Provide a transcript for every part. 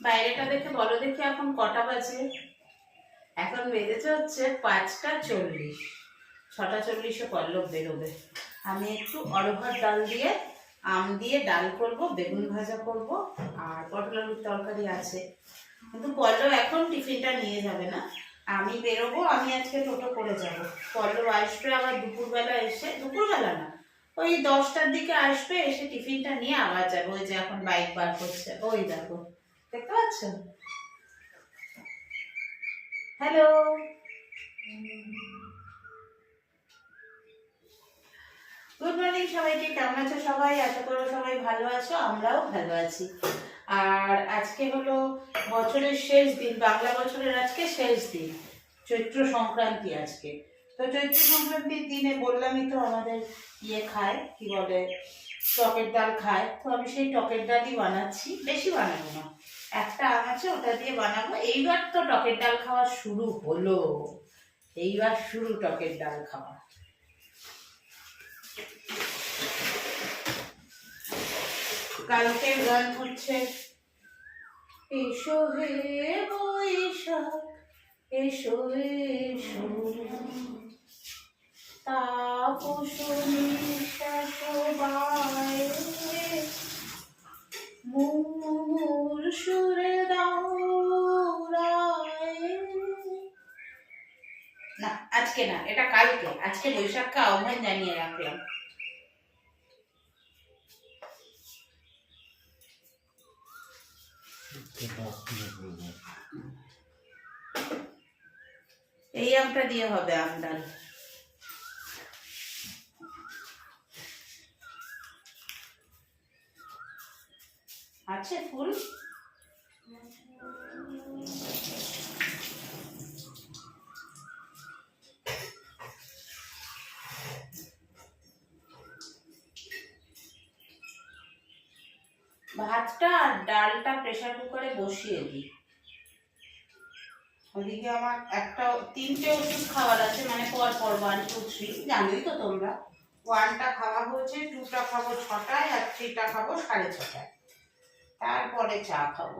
বাইরেটা দেখে বলো দেখি এখন কটা বাজে। এখন বেজেছে হচ্ছে পাঁচটা চল্লিশ। ছটা চল্লিশে পল্লব বেরোবে। আমি একটু অরভার ডাল দিয়ে, আম দিয়ে ডাল করব, বেগুন ভাজা করব, আর পটল আলুর তরকারি আছে। কিন্তু পল্লব এখন টিফিনটা নিয়ে যাবে না। আমি বেরোবো, আমি আজকে টোটো করে যাব। পল্লব আসবে আবার দুপুরবেলা এসে, দুপুরবেলা না, ওই দশটার দিকে আসবে, এসে টিফিনটা নিয়ে আবার যাবে। ওই যে এখন বাইক বার করছে, ওই দেখো। দেখতে পাচ্ছ হ্যালো গুড মর্নিং সবাইকে, কেমন আছো সবাই? আশা করো সবাই ভালো আছো, আমরাও ভালো আছি। আর আজকে হলো বছরের শেষ দিন, বাংলা বছরের আজকে শেষ দিন, চৈত্র সংক্রান্তি আজকে। তো চৈত্র সংক্রান্তির দিনে বললামই তো আমাদের ইয়ে খায়, কি বলে, টকের ডাল খায়। তো আমি সেই টকের ডালই বানাচ্ছি, বেশি বানাবো না। একটা আম আছে, ওটা দিয়ে বানাবো। এইবার তো টকের ডাল খাওয়া শুরু হলো। এইবার শুরু টকের ডাল খাওয়া। কালকের গান হচ্ছে, এসো হে বৈশাখ, এসো এসো তাপস নিঃশ্বাস বায়ে মুমুর সুরে না, আজকে না, এটা কালকে, আজকে বৈশাখকে আহ্বান জানিয়ে রাখলাম। এই আমটা দিয়ে হবে আমডাল। আছে ফুল? ভাতটা আর ডালটা প্রেসার কুকারে বসিয়ে দিই। ওদিকে আমার একটা, তিনটে ওষুধ খাওয়ার আছে মানে পর পর ওয়ান টু থ্রি জানোই তো তোমরা। ওয়ানটা খাওয়া হয়েছে টুটা খাব ছটায়, আর থ্রিটা খাব সাড়ে ছটায়। তারপরে চা খাব।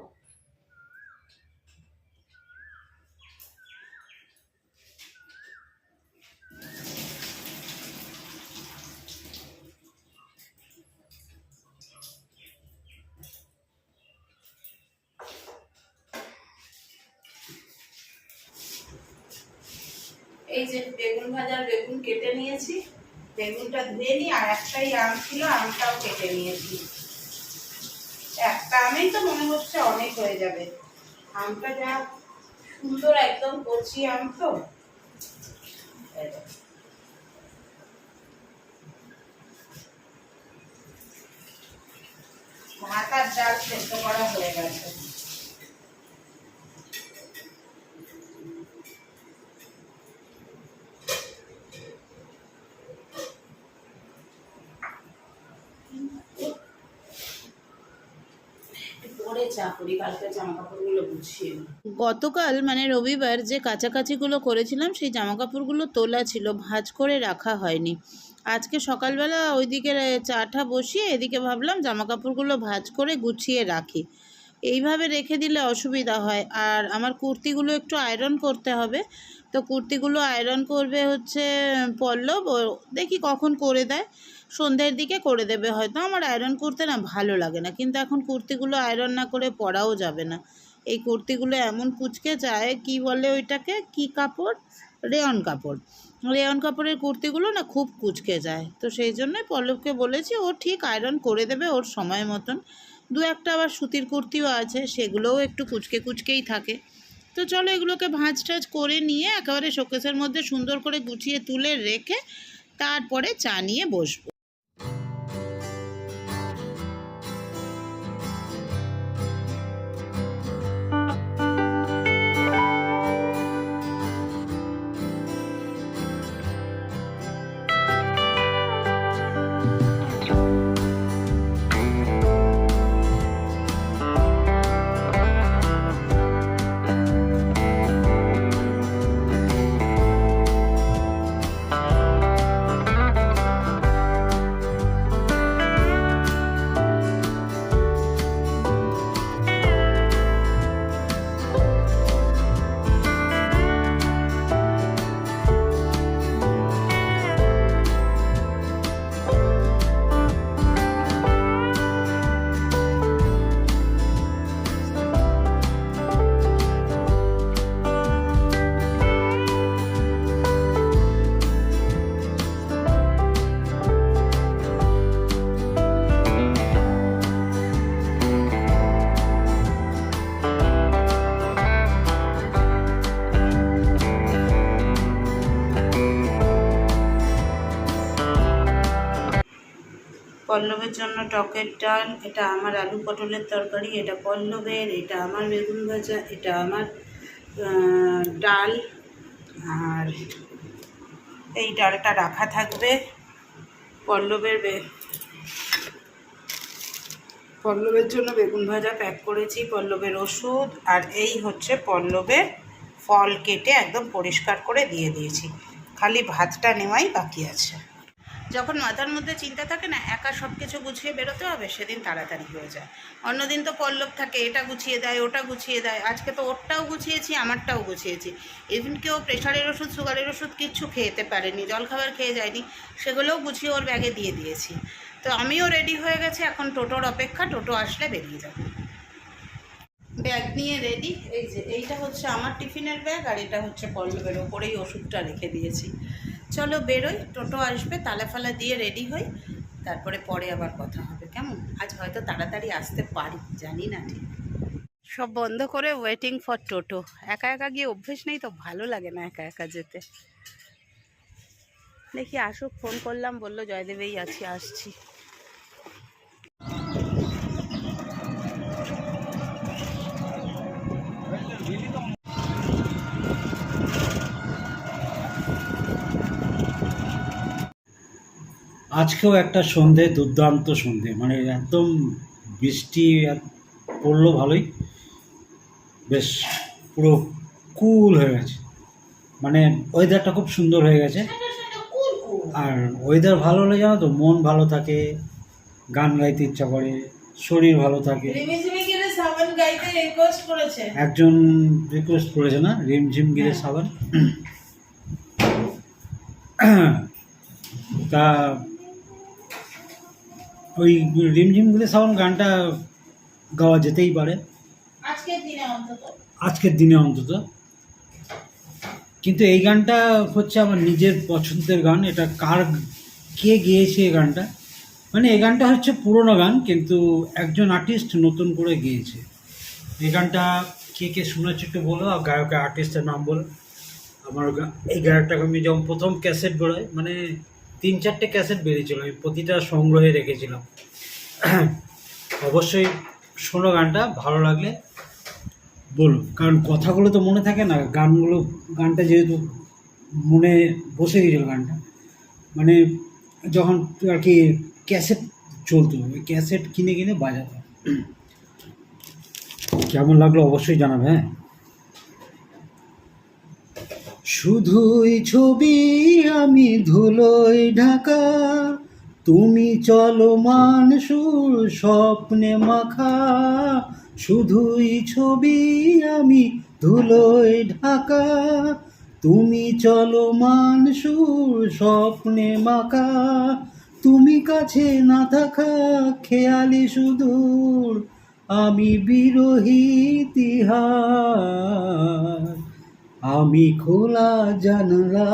এই যে বেগুন ভাজার বেগুন কেটে নিয়েছি। বেগুনটা ধুয়ে নিই, আর একটাই আম ছিল, আমটাও কেটে নিয়েছি। একটা আমেই তো মনে হচ্ছে অনেক হয়ে যাবে। আমটা যা সুন্দর একদম কচি আম তো। ভাত আর ডাল সেদ্ধ করা হয়ে গেছে পরে গতকাল মানে রবিবার, যে কাছাকাছিগুলো করেছিলাম, সেই জামা কাপড়গুলো তোলা ছিল, ভাঁজ করে রাখা হয়নি। আজকে সকালবেলা ওইদিকে চাটা বসিয়ে এদিকে ভাবলাম জামা কাপড়গুলো ভাঁজ করে গুছিয়ে রাখি। এইভাবে রেখে দিলে অসুবিধা হয়। আর আমার কুর্তিগুলো একটু আয়রন করতে হবে। তো কুর্তিগুলো আয়রন করবে হচ্ছে, পল্লব দেখি কখন করে দেয়। সন্ধ্যের দিকে করে দেবে। হয়তো আমার আয়রন করতে না ভালো লাগে না, কিন্তু এখন কুর্তিগুলো আয়রন না করে পরাও যাবে না। এই কুর্তিগুলো এমন কুচকে যায়, কি বলে ওইটাকে? কি কাপড়? রেয়ন কাপড়। রেয়ন কাপড়ের কুর্তিগুলো না খুব কুচকে যায়। তো সেই জন্যই পল্লবকে বলেছি, ও ঠিক আয়রন করে দেবে ওর সময় মতন। দু একটা আবার সুতির কুর্তিও আছে, সেগুলোও একটু কুচকে কুচকেই থাকে। তো চলো এগুলোকে ভাঁজ টাজ করে নিয়ে একেবারে শোকেসের মধ্যে সুন্দর করে গুছিয়ে তুলে রেখে তারপরে চা নিয়ে বসবো। পল্লবের জন্য টকের ডাল, এটা আমার আলু পটলের তরকারি, এটা পল্লবের, এটা আমার বেগুন ভাজা, এটা আমার ডাল, আর এই ডালটা রাখা থাকবে পল্লবের পল্লবের জন্য বেগুন ভাজা প্যাক করেছি, পল্লবের ওষুধ, আর এই হচ্ছে পল্লবের ফল কেটে একদম পরিষ্কার করে দিয়ে দিয়েছি। খালি ভাতটা নেওয়াই বাকি আছে। যখন মাথার মধ্যে চিন্তা থাকে না, একা সব কিছু গুছিয়ে বেরোতে হবে, সেদিন তাড়াতাড়ি হয়ে যায়। অন্যদিন তো পল্লব থাকে, এটা গুছিয়ে দেয়, ওটা গুছিয়ে দেয়, আজকে তো ওরটাও গুছিয়েছি, আমারটাও গুছিয়েছি। ইভেন কেউ প্রেশারের ওষুধ সুগারের ওষুধ কিচ্ছু খেতে পারেনি, জলখাবার খেয়ে যায়নি, সেগুলোও গুছিয়ে ওর ব্যাগে দিয়ে দিয়েছি। তো আমিও রেডি হয়ে গেছি, এখন টোটোর অপেক্ষা, টোটো আসলে বেরিয়ে যাব। ব্যাগ নিয়ে রেডি এই যে, এইটা হচ্ছে আমার টিফিনের ব্যাগ আর এটা হচ্ছে পল্লবের, ওপরেই ওষুধটা রেখে দিয়েছি। চলো বেরোই, টোটো আসবে তালা ফালা দিয়ে রেডি হই, তারপরে পরে আবার কথা হবে, কেমন? আজ হয়তো তাড়াতাড়ি আসতে পারি, জানি না ঠিক। সব বন্ধ করে ওয়েটিং ফর টোটো। একা একা গিয়ে অভ্যেস নেই তো, ভালো লাগে না একা একা যেতে। দেখি আসুক ফোন করলাম, বলল, জয়দেবেই আছি, আসছি। আজকেও একটা সন্ধে দুর্দান্ত সন্ধে। মানে একদম বৃষ্টি পড়ল ভালোই। বেশ পুরো কুল হয়ে গেছে। মানে ওয়েদারটা খুব সুন্দর হয়ে গেছে। আর ওয়েদার ভালো হলে জানো তো মন ভালো থাকে গান গাইতে ইচ্ছা করে শরীর ভালো থাকে। একজন রিকোয়েস্ট করেছে না রিমঝিম গিরে হ্যাঁ। সাবান। তা ওই রিমঝিম গিরে সাবান গানটা গাওয়া যেতেই পারে। আজকের দিনে অন্তত। আজকের দিনে অন্তত। কিন্তু এই গানটা হচ্ছে আমার নিজের পছন্দের গান। এটা কার কে গেয়েছে এই গানটা? মানে এই গানটা হচ্ছে পুরোনো গান কিন্তু একজন আর্টিস্ট নতুন করে গেয়েছে। এই গানটা কে কে শুনেছে একটু বলো আর গায়কের আর্টিস্টের নাম বলো। আমার এই গায়কটাকে আমি যখন প্রথম ক্যাসেট বেরোয় মানে তিন চারটে ক্যাসেট বেরিয়েছিল, আমি প্রতিটা সংগ্রহে রেখেছিলাম। অবশ্যই শোনো গানটা, ভালো লাগলে বলুন। কারণ কথাগুলো তো মনে থাকে না, গানগুলো, গানটা যেহেতু মনে বসে গেছিল গানটা। মানে যখন আর কি ক্যাসেট চলতো ক্যাসেট কিনে কিনে বাজাতো। কেমন লাগল অবশ্যই জানাবে হ্যাঁ? শুধুই ছবি আমি ধুলোয় ঢাকা। তুমি চলমান সুর স্বপ্নে মাখা। শুধুই ছবি আমি ধুলোয় ঢাকা। তুমি চলমান সুর স্বপ্নে মাখা। তুমি কাছে না থাকা খেয়ালি সুদূর। আমি বিরোহী তিহার আমি খোলা জানলা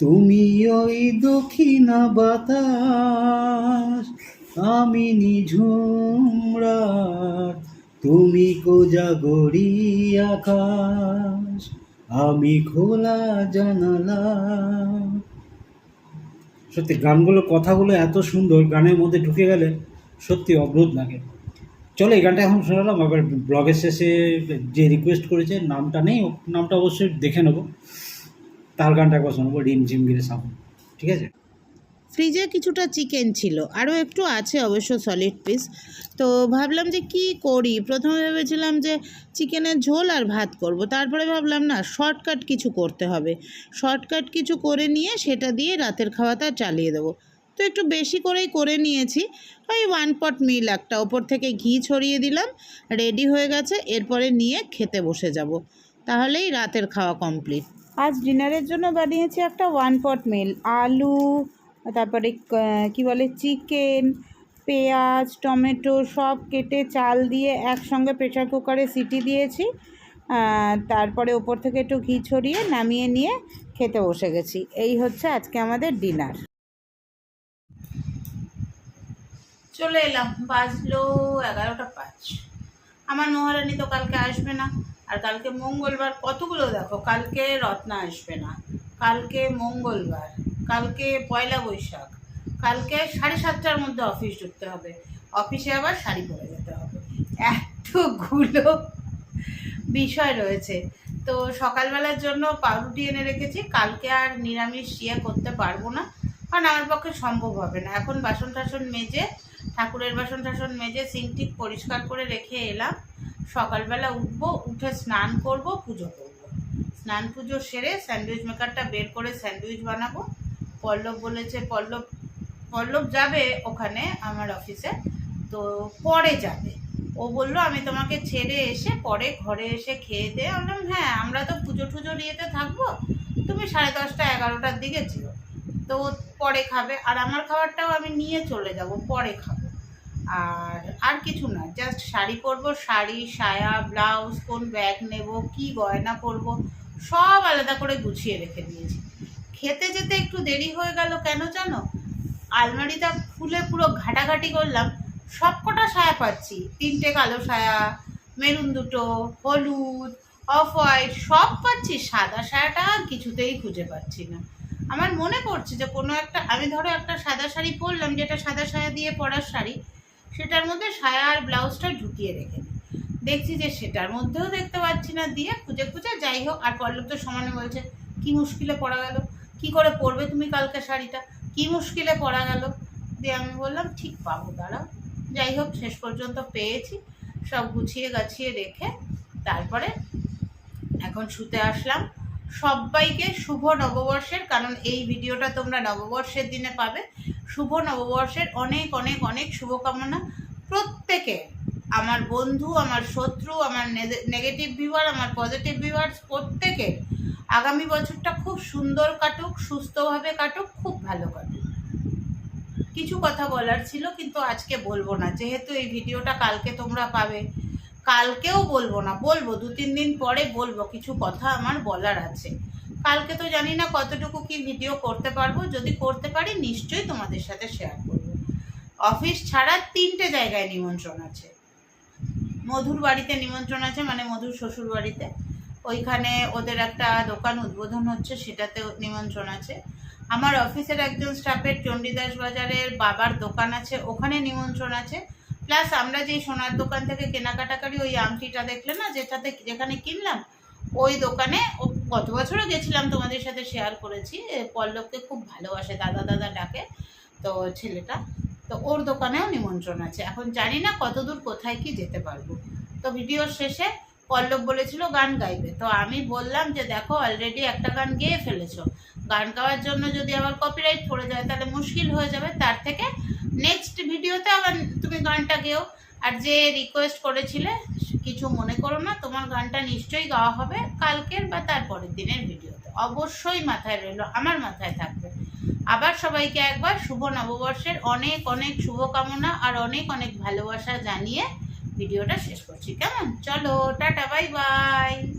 তুমি ওই দক্ষিণা বাতাস। আমি নিঝুম রাত তুমি কোজাগরি আকাশ। আমি খোলা জানালা সত্যি, গানগুলো, কথাগুলো এত সুন্দর, গানের মধ্যে ঢুকে গেলে সত্যি অদ্ভুত লাগে। চলো, এই গানটা এখন শোনালাম আবার ব্লগের শেষে যে রিকোয়েস্ট করেছে, নামটা নেই নামটা অবশ্যই দেখে নেব। তার গানটা একবার শোনাবো, রিম ঝিম গিরে সাবন। ঠিক আছে? ফ্রিজে কিছুটা চিকেন ছিল, আরও একটু আছে অবশ্য সলিড পিস তো ভাবলাম যে কি করি? প্রথমে ভেবেছিলাম যে চিকেনের ঝোল আর ভাত করব, তারপরে ভাবলাম না শর্টকাট কিছু করতে হবে। শর্টকাট কিছু করে নিয়ে সেটা দিয়ে রাতের খাওয়াটা চালিয়ে দেবো। তো একটু বেশি করেই করে নিয়েছি। ওই ওয়ান পট মিল একটা। ওপর থেকে ঘি ছড়িয়ে দিলাম রেডি হয়ে গেছে। এরপরে নিয়ে খেতে বসে যাব। তাহলেই রাতের খাওয়া কমপ্লিট আজ ডিনারের জন্য বানিয়েছি একটা ওয়ান পট মিল আলু, তারপরে ক- বলে চিকেন পেঁয়াজ, টমেটো সব কেটে চাল দিয়ে একসঙ্গে প্রেশার কুকারে সিটি দিয়েছি। তারপরে ওপর থেকে একটু ঘি ছড়িয়ে নামিয়ে নিয়ে খেতে বসে গেছি। এই হচ্ছে আজকে আমাদের ডিনার চলে এলাম, বাজলো এগারোটা পাঁচ। আমার মহারানী তো কালকে আসবে না, আর কালকে মঙ্গলবার কতগুলো দেখো, কালকে রত্না আসবে না, কালকে মঙ্গলবার, কালকে পয়লা বৈশাখ, কালকে সাড়ে সাতটার মধ্যে অফিস ঢুকতে হবে অফিসে আবার শাড়ি পরে যেতে হবে। এতগুলো বিষয় রয়েছে। তো সকালবেলার জন্য পাউরুটি এনে রেখেছি, কালকে আর নিরামিষ ইয়ে করতে পারব না, কারণ আমার পক্ষে সম্ভব হবে না। এখন বাসন টাসন মেজে ঠাকুরের বাসন টাসন মেজে টিক পরিষ্কার করে রেখে এলাম। সকালবেলা উঠবো, উঠে স্নান করব, পুজো করব। স্নান পুজো সেরে স্যান্ডউইচ মেকারটা বের করে স্যান্ডউইচ বানাবো। পল্লব বলেছে, পল্লব পল্লব যাবে ওখানে আমার অফিসে, তো পরে যাবে। ও বলল, আমি তোমাকে ছেড়ে এসে পরে ঘরে এসে খেয়ে দে আমি বললাম হ্যাঁ আমরা তো পুজো টুজো নিয়েতে থাকব, তুমি সাড়ে দশটা, এগারোটার দিকে ছিল তো পরে খাবে, আর আমার খাবারটাও আমি নিয়ে চলে যাব, পরে খাব। আর আর কিছু না জাস্ট শাড়ি পরবো, শাড়ি, সায়া ব্লাউজ কোন ব্যাগ নেব, কি গয়না পরবো, সব আলাদা করে গুছিয়ে রেখে দিয়েছি। খেতে যেতে একটু দেরি হয়ে গেল কেন জানো? আলমারিটা খুলে পুরো ঘাটাঘাটি করলাম সব কটা সায়া পাচ্ছি, তিনটে কালো সায়া, মেরুন দুটো, হলুদ অফ হোয়াইট সব পাচ্ছি, সাদা সায়াটা আর কিছুতেই খুঁজে পাচ্ছি না। আমার মনে পড়ছে যে কোনো একটা, আমি ধরো একটা সাদা শাড়ি পরলাম, যেটা সাদা সায়া দিয়ে পরার শাড়ি সেটার মধ্যে সায়া আর ব্লাউজটা ঢুকিয়ে রেখে দিই। দেখছি যে সেটার মধ্যেও দেখতে পাচ্ছি না, দিয়ে খুঁজে খুঁজে যাই হোক, আর পল্লব তো সমানে বলছে, কি মুশকিলে পড়া গেল? কি করে পরবে তুমি কালকে শাড়িটা? কি মুশকিলে পড়া গেল? দিয়ে আমি বললাম, ঠিক পাবো, দাঁড়াও। যাই হোক, শেষ পর্যন্ত পেয়েছি। সব গুছিয়ে গাছিয়ে রেখে তারপরে এখন শুতে আসলাম। সবাইকে শুভ নববর্ষের, কারণ এই ভিডিওটা তোমরা নববর্ষের দিনে পাবে। শুভ নববর্ষের অনেক অনেক অনেক শুভকামনা প্রত্যেকে। আমার বন্ধু, আমার শত্রু, আমার নেগেটিভ ভিউয়ার আমার পজিটিভ ভিউয়ার্স প্রত্যেকে আগামী বছরটা খুব সুন্দর কাটুক, সুস্থভাবে কাটুক, খুব ভালো কাটুক। কিছু কথা বলার ছিল, কিন্তু আজকে বলব না। যেহেতু এই ভিডিওটা কালকে তোমরা পাবে, কালকেও বলব না, বলব দু তিন দিন পরে বলব, কিছু কথা আমার বলার আছে। কালকে তো জানি না কতটুকু কি ভিডিও করতে পারব। যদি করতে পারি, নিশ্চয়ই তোমাদের সাথে শেয়ার করব। অফিস ছাড়া তিনটে জায়গায় নিমন্ত্রণ আছে। মধুর বাড়িতে নিমন্ত্রণ আছে মানে মধুর শ্বশুর বাড়িতে। ওইখানে ওদের একটা দোকান উদ্বোধন হচ্ছে সেটাতে নিমন্ত্রণ আছে। আমার অফিসের একজন স্টাফের চণ্ডীদাস বাজারের বাবার দোকান আছে, ওখানে নিমন্ত্রণ আছে। প্লাস আমরা যেই সোনার দোকান থেকে কেনাকাটা করি, ওই আংটিটা দেখলে না, যেটাতে যেখানে কিনলাম ওই দোকানে গত বছরও গেছিলাম তোমাদের সাথে শেয়ার করেছি পল্লবকে খুব ভালোবাসে, দাদা দাদা ডাকে, তো ছেলেটা, তো ওর দোকানেও নিমন্ত্রণ আছে। এখন জানি না কতদূর কোথায় কি যেতে পারব। তো ভিডিওর শেষে পল্লব বলেছিল গান গাইবে। তো আমি বললাম যে দেখো অলরেডি একটা গান গেয়ে ফেলেছো। গান গাওয়ার জন্য যদি আবার কপিরাইট পড়ে যায়, তাহলে মুশকিল হয়ে যাবে। তার থেকে নেক্সট ভিডিওতে আবার তুমি গানটা গেও। আর যে রিকোয়েস্ট করেছিলে কিছু মনে করো না, তোমার গানটা নিশ্চয়ই গাওয়া হবে কালকের বা তারপরের দিনের ভিডিওতে। অবশ্যই মাথায় রইল, আমার মাথায় থাকবে। আবার সবাইকে একবার শুভ নববর্ষের অনেক অনেক শুভকামনা আর অনেক অনেক ভালোবাসা জানিয়ে ভিডিওটা শেষ করছি। কেমন? চলো, টাটা, বাই বাই।